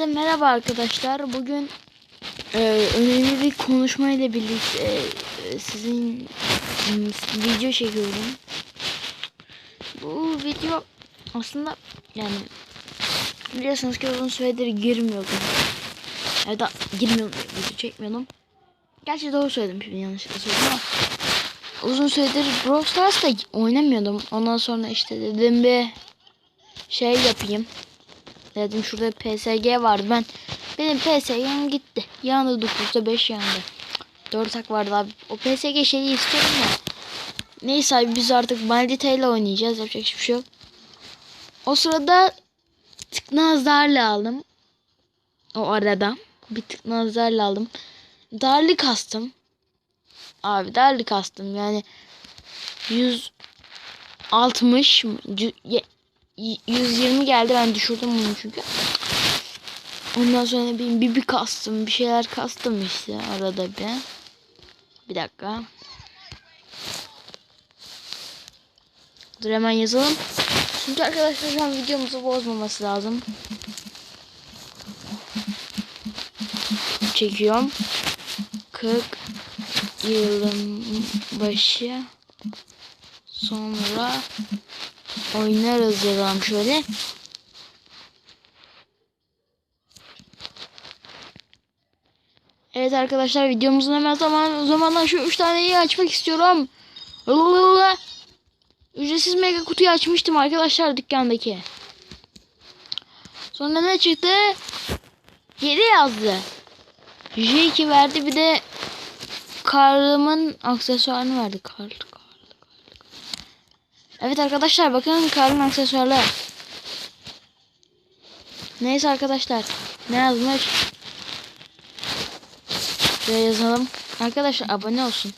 Hepinize merhaba arkadaşlar. Bugün e, önemli bir konuşma ile birlikte e, sizin video çekiyorum. Bu video aslında yani biliyorsunuz ki uzun süredir girmiyordum. Ya da girmiyordum, video çekmiyordum. Gerçi doğru söyledim şimdi yanlışlıkla söyledim ama uzun süredir Brawl Stars'ta oynamıyordum. Ondan sonra işte dedim bir şey yapayım. Dedim şurada PSG vardı. Ben benim PSG'm gitti. Yandı 9'da 5 yandı. 4 hak vardı abi. O PSG şeyi istiyorum ya. Neyse abi biz artık Bandita ile oynayacağız. Yapacak hiçbir şey yok. O sırada tıknazlarla aldım. O arada bir tıknazlarla aldım. Darlı kastım. Abi darlı kastım yani 160 cü- ye- 120 geldi ben düşürdüm bunu çünkü. Ondan sonra bir, bir, bir kastım bir şeyler kastım işte arada bir. Bir dakika. Dur hemen yazalım. Çünkü arkadaşlar şu an videomuzu bozmaması lazım. Çekiyorum. 40 yılın başı sonra oynarız yazalım şöyle. Evet arkadaşlar videomuzun hemen zaman zamanla şu 3 taneyi açmak istiyorum. Lalalala. Ücretsiz mega kutuyu açmıştım arkadaşlar dükkandaki. Sonra ne çıktı? 7 yazdı. J2 verdi bir de Karl'ımın aksesuarını verdi. Karl. Evet arkadaşlar bakın Karl'ın aksesuarları. Neyse arkadaşlar. Ne yazmış? Şuraya yazalım. Arkadaşlar abone olsun.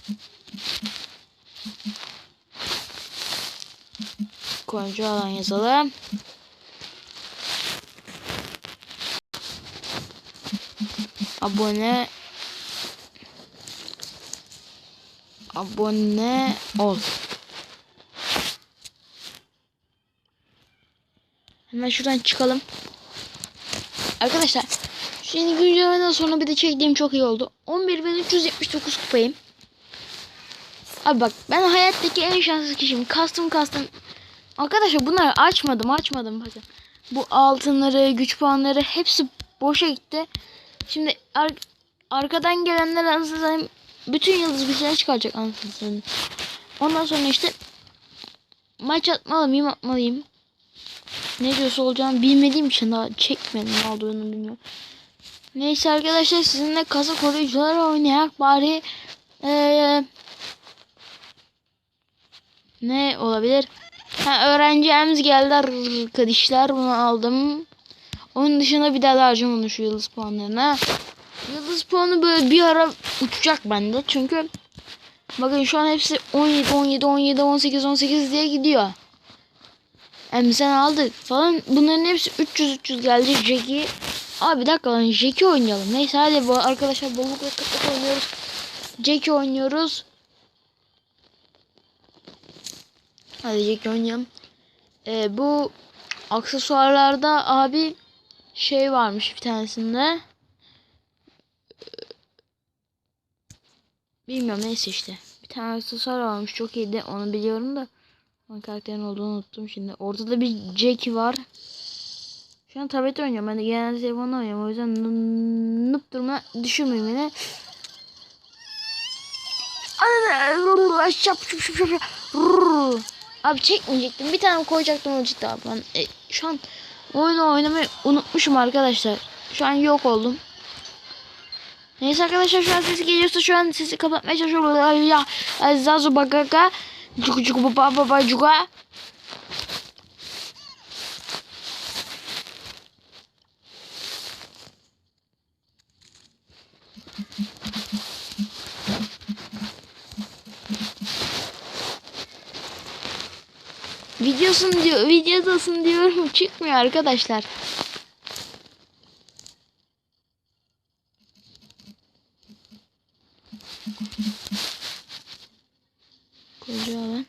Koyuncu alan yazalım. Abone abone ol. Hemen şuradan çıkalım. Arkadaşlar şu yeni güncellemeden sonra bir de çektiğim çok iyi oldu. 11.379 kupayım. Abi bak ben hayattaki en şanslı kişiyim. Kastım kastım. Arkadaşlar bunları açmadım açmadım bakın. Bu altınları, güç puanları hepsi boşa gitti. Şimdi ar arkadan gelenler aslında bütün yıldız güçlerine çıkaracak anasını Ondan sonra işte maç atmalıyım atmalıyım. Ne diyorsa olacağını bilmediğim için daha çekmedim ne olduğunu bilmiyorum. Neyse arkadaşlar sizinle kasa koruyucuları oynayak bari ee, ne olabilir? Ha, öğrencimiz geldi arkadaşlar bunu aldım. Onun dışında bir daha da harcamadım şu yıldız puanlarına. Yıldız puanı böyle bir ara uçacak bende çünkü bakın şu an hepsi 17 17 17 18 18 diye gidiyor. Hem sen aldık falan bunların hepsi 300 300 geldi Jackie. Abi bir dakika lan Jackie oynayalım. Neyse hadi bu arkadaşlar bolluk ve kıtlık oynuyoruz. Jackie oynuyoruz. Hadi Jackie oynayalım. Ee, bu aksesuarlarda abi şey varmış bir tanesinde. Bilmiyorum neyse işte. Bir tane aksesuar varmış çok iyiydi onu biliyorum da. Onun karakterin olduğunu unuttum şimdi. Ortada bir Jackie var. Şu an tablet oynuyorum. Ben de genelde telefonla oynuyorum. O yüzden nıp durma düşürmeyeyim beni. Abi çekmeyecektim. Bir tane koyacaktım o ciddi abi. E, şu an oyunu oynamayı unutmuşum arkadaşlar. Şu an yok oldum. Neyse arkadaşlar şu an sesi geliyorsa şu an sesi kapatmaya çalışıyorum. Ya Zazu Bagaka Cuku cuku baba baba cuka Videosun diyor, videodasın diyorum çıkmıyor arkadaşlar. Koca alan.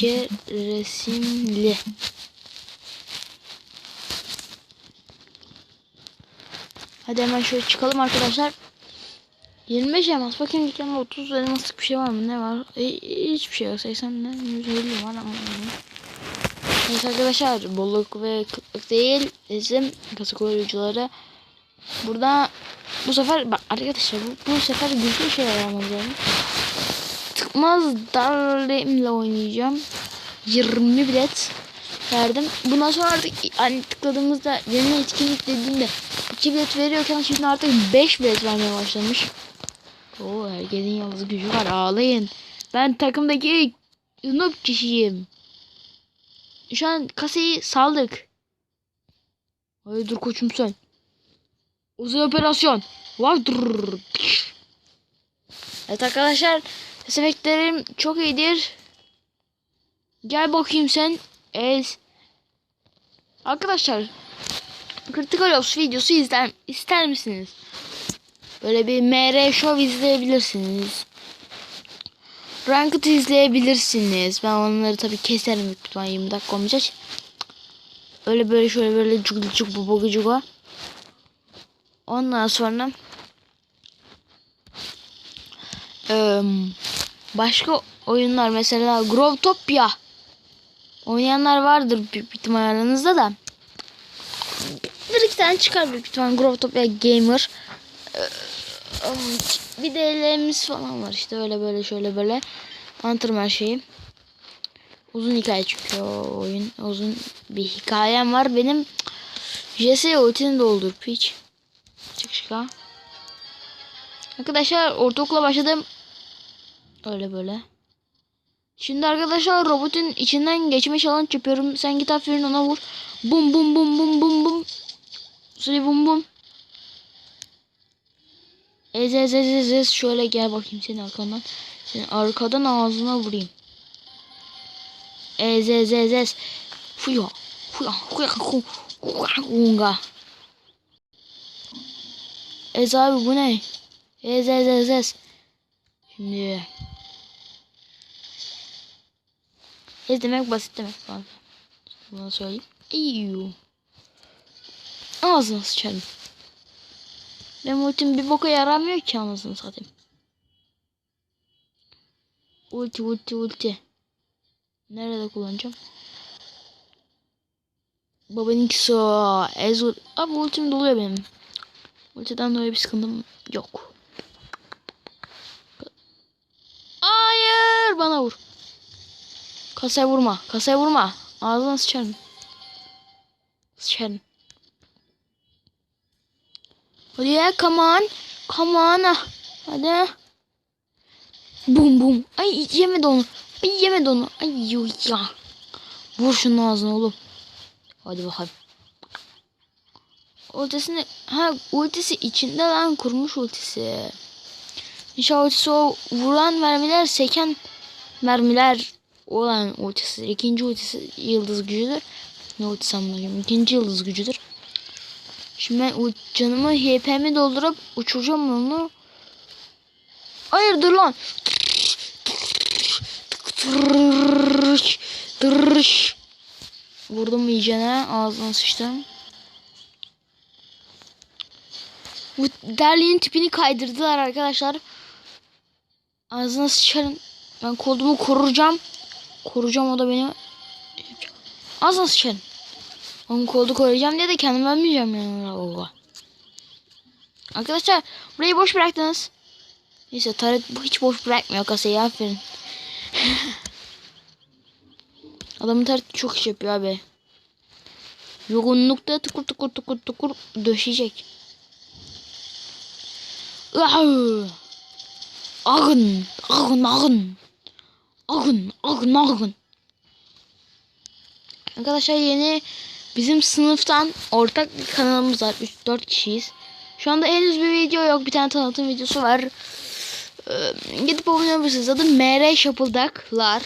Spiker resimli. Hadi hemen şöyle çıkalım arkadaşlar. 25 elmas. Bakayım dükkanda 30 elmaslık bir şey var mı? Ne var? E, hiçbir şey yok. 80 ne? 150 var ama. Neyse arkadaşlar bolluk ve kıtlık değil. Bizim kasa koruyucuları. Burada bu sefer bak arkadaşlar bu, bu sefer güçlü şeyler almamız lazım. Tıkmaz darlimle oynayacağım. 20 bilet verdim. Bundan sonra artık hani tıkladığımızda yeni etkinlik dediğinde 2 bilet veriyorken şimdi artık 5 bilet vermeye başlamış. Oo herkesin yalnız gücü var ağlayın. Ben takımdaki noob kişiyim. Şu an kasayı saldık. Hayır dur koçum sen. Uzun operasyon. Vay dur. Evet arkadaşlar. Ses çok iyidir. Gel bakayım sen. Ez. Arkadaşlar. Critical Ops videosu izler, ister misiniz? Böyle bir MR Show izleyebilirsiniz. Ranked izleyebilirsiniz. Ben onları tabii keserim ihtimalle 20 dakika olmayacak. Öyle böyle şöyle böyle cuk cuk bu bu cuga. Ondan sonra eee, başka oyunlar mesela Growtopia oynayanlar vardır büyük ihtimal aranızda da. Bir iki tane çıkar büyük ihtimal Growtopia Gamer. Eee, bir de falan var işte öyle böyle şöyle böyle. Anlatırım her şeyi. Uzun hikaye çünkü o oyun. Uzun bir hikayem var. Benim JS ultini doldur piç. Çık şıka. Arkadaşlar ortaokula başladım. Öyle böyle. Şimdi arkadaşlar robotun içinden geçme challenge yapıyorum. Sen git aferin ona vur. Bum bum bum bum bum bum. Süre bum bum. Ez ez ez ez ez. Şöyle gel bakayım senin arkandan. Senin arkadan ağzına vurayım. Ez ez ez ez. Fuya. Fuya. Fuya. Fuya. Ez abi bu ne? Ez ez ez ez. Şimdi. Ez demek basit demek bazen. Bunu söyleyeyim. İyi. Ağzına sıçarım. Benim ultim bir boka yaramıyor ki anasını satayım. Ulti ulti ulti. Nerede kullanacağım? Babaninkisi o. Ezul. Abi ultim doluyor benim. Ultiden dolayı bir sıkıntım yok. Hayır bana vur. Kasaya vurma. Kasaya vurma. Ağzına sıçarım. Sıçarım. Hadi ya come on. Come on. Hadi. Bum bum. Ay yemedi onu. Ay yemedi onu. Ay yuh ya. Vur şunun ağzına oğlum. Hadi bakalım. Ultisini ha ultisi içinde lan kurmuş ultisi. İnşallah ultisi o vuran mermiler seken mermiler olan ultisi. İkinci ultisi yıldız gücüdür. Ne ultisi anlayacağım. İkinci yıldız gücüdür. Şimdi ben canımı HP'mi doldurup uçuracağım onu. Hayır dur lan. Vurdum iyicene ağzına sıçtım. Bu derliğin tipini kaydırdılar arkadaşlar. Ağzına sıçarım. Ben kolumu koruyacağım. Koruyacağım o da beni. Ağzına sıçarım. Onun koldu koruyacağım diye de kendim ölmeyeceğim yani. Allah. Arkadaşlar burayı boş bıraktınız. Neyse taret hiç boş bırakmıyor kasayı aferin. Adamın taret çok iş yapıyor abi. Yoğunlukta tıkur tıkur tıkur tıkur döşeyecek. Ahı. Ağın, ağın, ağın. Ağın, ağın, ağın. Arkadaşlar yeni bizim sınıftan ortak bir kanalımız var. 3-4 kişiyiz. Şu anda henüz bir video yok. Bir tane tanıtım videosu var. Ee, gidip abone olabilirsiniz. Adı MR Şapıldaklar.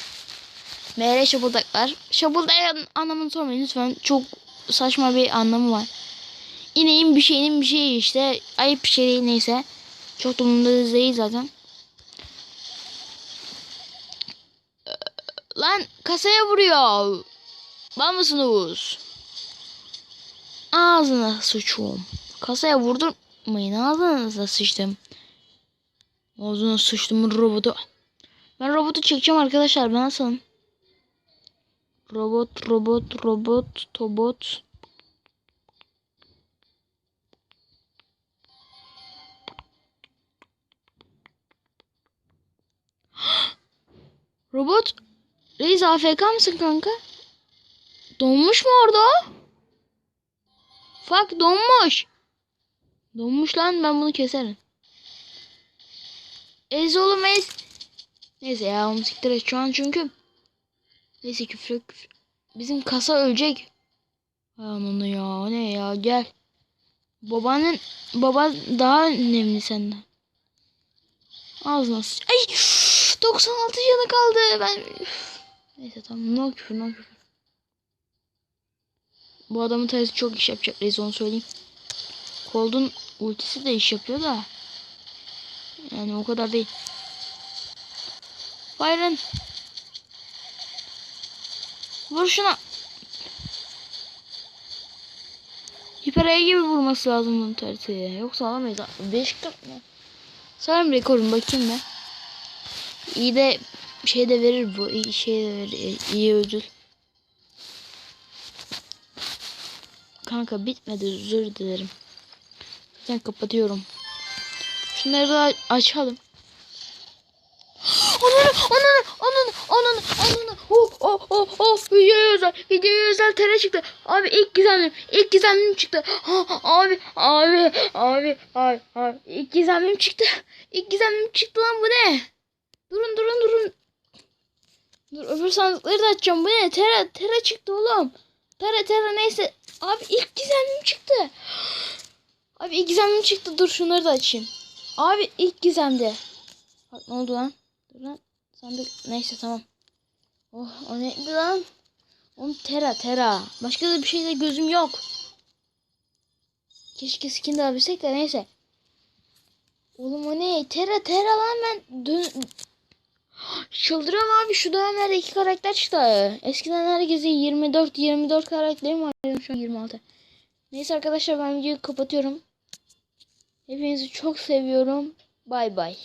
MR Şapıldaklar. Şapıldak anlamını sormayın lütfen. Çok saçma bir anlamı var. İneğin bir şeyinin bir şeyi işte. Ayıp bir şey değil neyse. Çok da değil zaten. Lan kasaya vuruyor. Var mısınız? Ağzına sıçıyorum. Kasaya vurdum. yapmayın. Ağzınıza sıçtım. Ağzına sıçtım robotu. Ben robotu çekeceğim arkadaşlar. Ben nasılım? Robot, robot, robot, tobot. Robot. Reis AFK mısın kanka? Donmuş mu orada? Fuck donmuş. Donmuş lan ben bunu keserim. Ez oğlum ez. Neyse ya onu siktir et şu an çünkü. Neyse küfür küfür. Bizim kasa ölecek. Ananı ya o ne ya gel. Babanın baba daha önemli senden. Ağzına. Ay 96 canı kaldı. Ben üf. Neyse tamam no küfür no küfür. Bu adamın tersi çok iş yapacak reis onu söyleyeyim. Cold'un ultisi de iş yapıyor da. Yani o kadar değil. Byron. Vur şuna. Hiper E gibi vurması lazım bunun tersiye. Yoksa alamayız. 5 40 mı? Sayarım rekorum bakayım ben. İyi de şey de verir bu. İyi şey de verir. İyi ödül. Kanka bitmedi özür dilerim. Ben kapatıyorum. Şunları da açalım. Ananı ananı ananı ananı ananı oh oh oh oh videoya özel videoya özel tere çıktı abi ilk gizemlim ilk gizemlim çıktı ha, abi abi abi abi abi ilk gizemlim çıktı ilk gizemlim çıktı lan bu ne durun durun durun dur öbür sandıkları da açacağım bu ne tera tera çıktı oğlum tera tera neyse abi ilk gizemlim çıktı abi ilk gizemlim çıktı dur şunları da açayım abi ilk gizemde bak ne oldu lan Dur lan. Sandık. Neyse tamam. Oh o neydi lan? Oğlum tera tera. Başka da bir şeyde gözüm yok. Keşke skin de alabilsek de neyse. Oğlum o ne? Tera tera lan ben dön... Çıldırıyorum abi şu dönemlerde iki karakter çıktı. Eskiden herkese 24 24 karakterim var. Benim şu an 26. Neyse arkadaşlar ben videoyu kapatıyorum. Hepinizi çok seviyorum. Bay bay.